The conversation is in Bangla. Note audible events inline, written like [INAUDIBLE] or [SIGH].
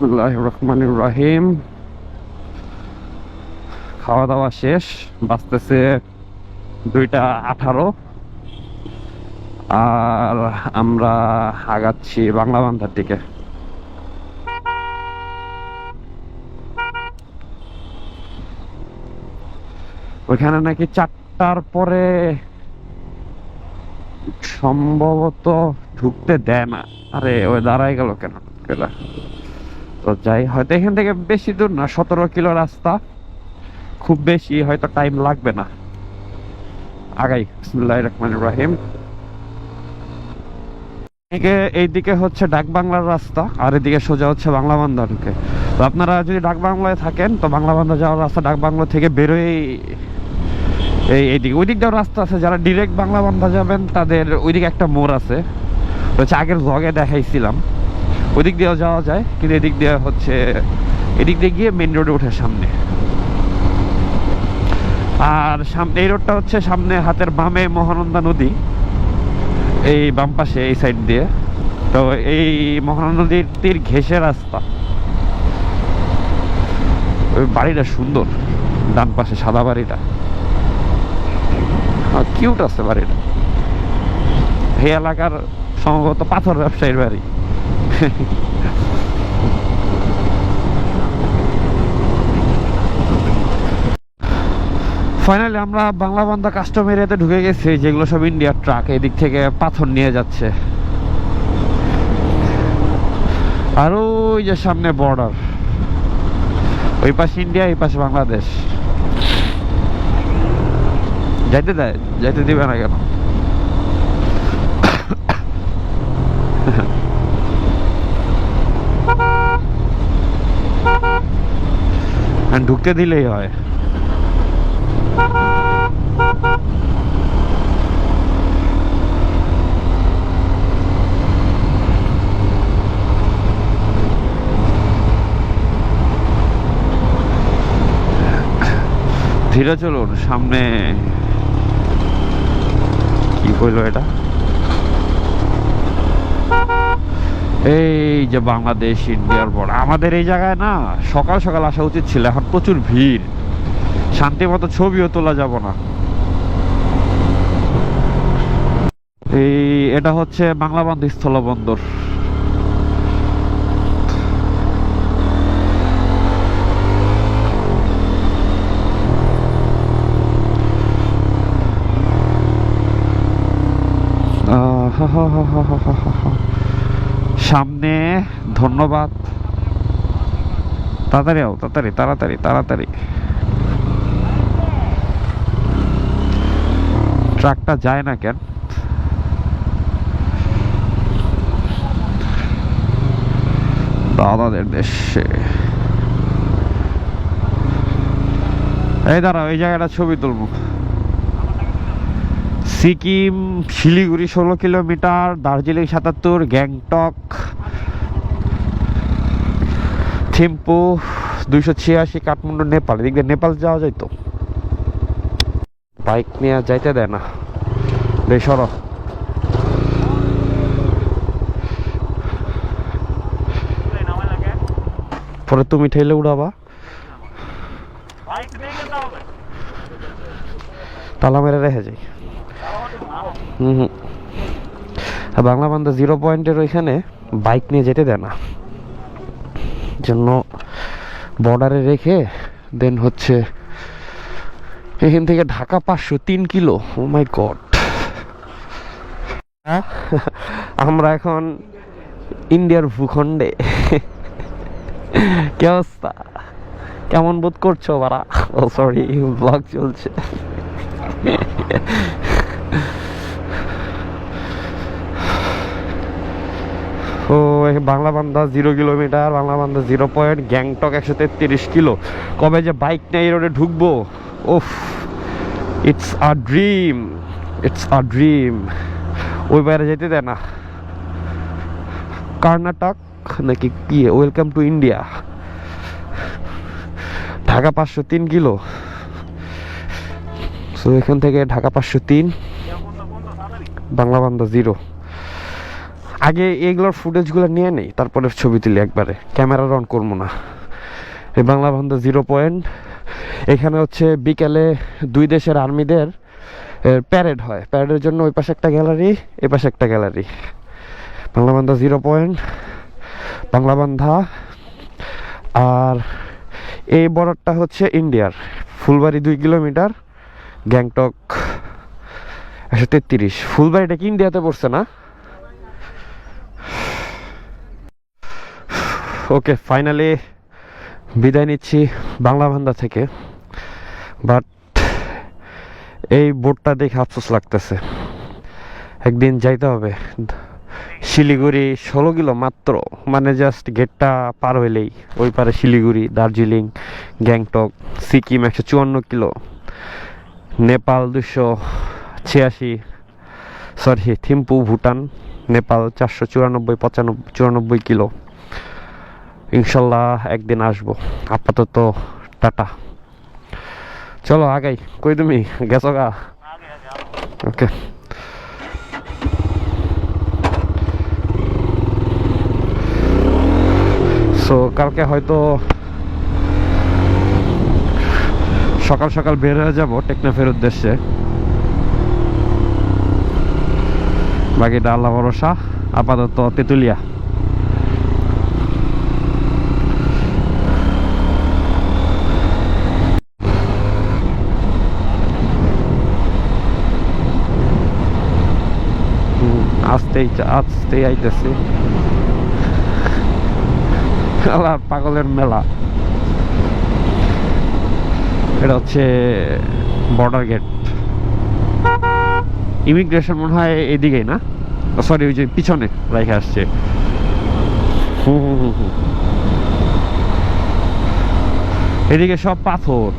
বিসমুল্লাহ খাওয়া দাওয়া শেষ বাঁচতেছে দুইটা আঠারো। আর আমরা আগাচ্ছি বাংলা বান্ধার দিকে। ওইখানে নাকি চারটার পরে সম্ভবত ঢুকতে দেয় না। আরে, ওই দাঁড়াই গেল কেন? গেলা তো যাই, হয়তো এখান থেকে বেশি দূর না, সতেরো কিলো রাস্তা। খুব বেশি হয়তো টাইম লাগবে না। আগাই বিসমুল্লাহ রহমান রাহিম। এদিকে, এইদিকে হচ্ছে ডাক বাংলার রাস্তা, আর এদিকে সোজা হচ্ছে বাংলা বান্ধা ঢুকে তো আপনারা যদি ডাক বাংলায় থাকেন, তো বাংলা বান্ধা যাওয়ার রাস্তা ডাক বাংলা থেকে বেরোয় এই এইদিকে। ওই দিক দিয়েও রাস্তা আছে, যারা ডিরেক্ট বাংলা বান্ধা যাবেন, তাদের ওইদিকে একটা মোড় আছে। হচ্ছে আগের ভ্লগে দেখাইছিলাম। ওই দিক দিয়েও যাওয়া যায়, কিন্তু এদিক দিয়ে হচ্ছে, এদিক দিয়ে গিয়ে মেন রোডে ওঠে সামনে। আর সামনে এই রোডটা হচ্ছে সামনে হাতের বামে মহানন্দা নদী, এই বাম পাশে, এই সাইড দিয়ে। তো এই মহানন্দা নদীর তীর ঘেসে রাস্তা। ওই বাড়িটা সুন্দর, ডান পাশে সাদা বাড়িটা। কিউট আছে বাড়িটা। এই এলাকার সম্ভবত পাথর ব্যবসায়ীর বাড়ি। [LAUGHS] ফাইনালি আমরা বাংলা বান্ধা কাস্টম এরিয়াতে ঢুকে গেছি, যেগুলো সব ইন্ডিয়ার ট্রাক এদিক থেকে পাথর নিয়ে যাচ্ছে। আর ওই যে সামনে বর্ডার ওই পাশে ইন্ডিয়া এই পাশে বাংলাদেশ যাইতে দেয় যাইতে দিবে না কেন আর ঢুকতে দিলেই হয়। ধীরে চলুন সামনে। কি কইলো এটা? এই যে বাংলাদেশ, ইন্ডিয়ার বড় আমাদের এই জায়গায় না সকাল সকাল আসা উচিত ছিল, এখন প্রচুর ভিড়। শান্তি মতো ছবিও তোলা যাব না। এই এটা হচ্ছে বাংলাবান্ধ স্থলবন্দর হা হা হা হা হা হা। সামনে, ধন্যবাদ। তাড়াতাড়ি আও, তাড়াতাড়ি তাড়াতাড়ি তাড়াতাড়ি। ট্রাকটা যায় না কেন? দাদাদের দেশে। এই দাঁড়াও, এই জায়গাটা ছবি তুলবো। সিকিম, শিলিগুড়ি ষোলো কিলোমিটার, দার্জিলিং সাতাত্তর, গ্যাংটক, থিম্পু দুইশো ছিয়াশি, কাঠমান্ডু, নেপাল। এদিক নেপাল যাওয়া যায় তো? বাইক নিয়ে যাইতে দেয় না। রে, সর। পরে তুমি ঠেলে উড়াবা। তালা মেরে রেখে যাই। হুম বাংলা বান্ধা জিরো পয়েন্টের ওইখানে বাইক নিয়ে যেতে দেয় না। জন্য বর্ডারে রেখে দেন হচ্ছে এখান থেকে ঢাকা পাঁচশো তিন কিলো। ও মাই গড আমরা এখন ইন্ডিয়ার ভূখণ্ডে। কি অবস্থা? কেমন বোধ করছ বারা ও সরি ব্লগ চলছে। Banglabandha zero kilometre Bangla বান্ধা জিরো পয়েন্ট গ্যাংটক একশো তেত্রিশ কিলো কবে যে বাইক নিয়ে রোডে ঢুকবো? Oof it's a dream it's a dream ওই বাইরে যেতে দেয় না। কর্ণাটক নাকি কি? ওয়েলকাম টু ইন্ডিয়া ঢাকা পাঁচশো তিন কিলো সো এখান থেকে ঢাকা পাঁচশো তিন। বাংলা বান্ধা জিরো আগে এইগুলোর ফুটেজগুলো নিয়ে নেই, তারপরে ছবি তুলি একবারে। ক্যামেরা অন করব না। এই বাংলা বান্ধব জিরো পয়েন্ট এখানে হচ্ছে বিকেলে দুই দেশের আর্মিদের প্যারেড হয়। প্যারেডের জন্য ওই পাশে একটা গ্যালারি এ পাশে একটা গ্যালারি বাংলা বান্ধা জিরো পয়েন্ট বাংলা বান্ধা আর এই বর্ডারটা হচ্ছে ইন্ডিয়ার। ফুলবাড়ি দুই কিলোমিটার, গ্যাংটক একশো তেত্রিশ। ফুলবাড়িটা কি ইন্ডিয়াতে পড়ছে না? ওকে ফাইনালি বিদায় নিচ্ছি বাংলা বান্দা থেকে। বাট এই বোর্ডটা দেখে আফসোস লাগতেছে। একদিন যাইতে হবে। শিলিগুড়ি ষোলো কিলো মাত্র। মানে জাস্ট গেটটা পার হইলেই। ওই পারে শিলিগুড়ি, দার্জিলিং, গ্যাংটক, সিকিম একশো চুয়ান্ন কিলো। নেপাল দুশো ছিয়াশি। সরি থিম্পু, ভুটান। নেপাল চারশো চুরানব্বই, পঁচানব্বই, চুরানব্বই কিলো। ইনশাল্লাহ একদিন আসব। আপাতত টাটা। চলো, আগাই। কই তুমি? গেছো গা? ওকে। সো কালকে হয়তো সকাল সকাল বের হয়ে যাব টেকনাফের উদ্দেশ্যে। বাকিটা আল্লাহ ভরসা আপাতত তেঁতুলিয়া হুম, আসতেই আসতেই আইতেছি। পাগলের মেলা। এটা হচ্ছে বর্ডার গেট ইমিগ্রেশন মনে হয় এদিকেই না? সরি ওই যে পিছনে রেখে আসছে। এদিকে সব পাথর।